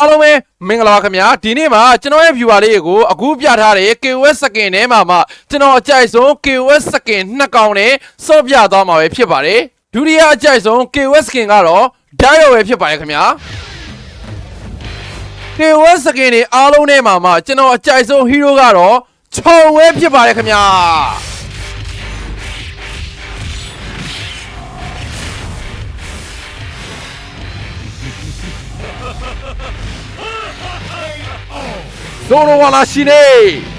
အားလုံးပဲမင်္ဂလာပါခင်ဗျာဒီနေ့မှာကျွန်တော်ရဲ့ viewer လေးကိုအခုပြထားတဲ့ KOS skin ထဲမှာမှကျွန်တော်အကြိုက်ဆုံး KOS skin နှစ်ကောင်နဲ့စော့ပြသွားမှာပဲဖြစ်ပါတယ်ဒုတိယအကြိုက်ဆုံး KOS skin ကတော့ Dial ပဲဖြစ်ပါတယ်ခင်ဗျာ KOS skin တွေအားလုံးထဲမှာမှကျွန်တော်အကြိုက်ဆုံး hero ကတော့ခြုံဝဲဖြစ်ပါတယ်ခင်ဗျာ その話ね。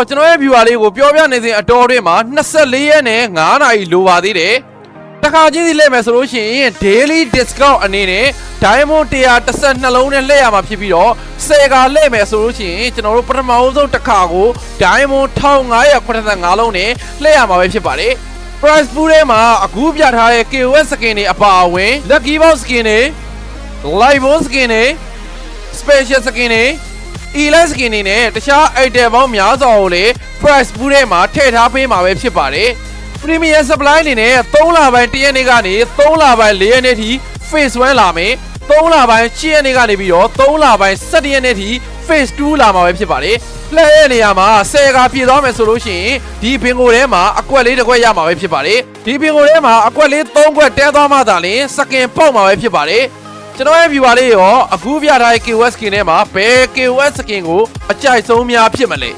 တော့ကျွန်တော်ရဲ့ viewer လေးကိုပြောပြနေစဉ်အတော်တွင်းမှာ24ရက်နဲ့9နာရီလိုပါသေးတယ်။တစ်ခါချင်းစီလဲမယ်ဆိုလို့ရှိရင် daily discount အနေနဲ့ diamond 112လုံးနဲ့လှည့်ရမှာဖြစ်ပြီးတော့10ကလှည့်မယ်ဆိုလို့ရှိရင်ကျွန်တော်တို့ပထမအဆုံးတစ်ခါကို diamond 1585လုံးနဲ့လှည့်ရမှာပဲဖြစ်ပါတယ်။ price pool ထဲမှာအခုပြထားတဲ့ KOS skin တွေအပါအဝင် lucky box skin တွေ live box skin တွေ special skin တွေ elite skin တွေနဲ့တခြား item ပေါင်းများစွာကိုလည်း price pool ထဲမှာထည့်ထားပေးမှာပဲဖြစ်ပါတယ် premium supply အနေနဲ့3လပိုင်း1ရက်နေ့ကနေ3လပိုင်း4ရက်နေ့ထိ phase 1လာမယ်3လပိုင်း6ရက်နေ့ကနေပြီးတော့3လပိုင်း17ရက်နေ့ထိ phase 2လာမှာပဲဖြစ်ပါတယ်လှည့်ရဲ့နေရာမှာ10ကပြည့်သွားမယ်ဆိုလို့ရှိရင်ဒီဘင်ကိုထဲမှာအကွက်လေးတစ်ခွက်ရမှာပဲဖြစ်ပါတယ်ဒီဘင်ကိုထဲမှာအကွက်လေး3ခွက်တဲသွားမှသာလျှင်စကင်ပေါက်မှာပဲဖြစ်ပါတယ် ကျွန်တော်ရဲ့ viewer လေးရောအခုပြထားတဲ့ KOS skin ထဲမှာဘယ် KOS skin ကိုအကြိုက်ဆုံးများဖြစ်မလဲ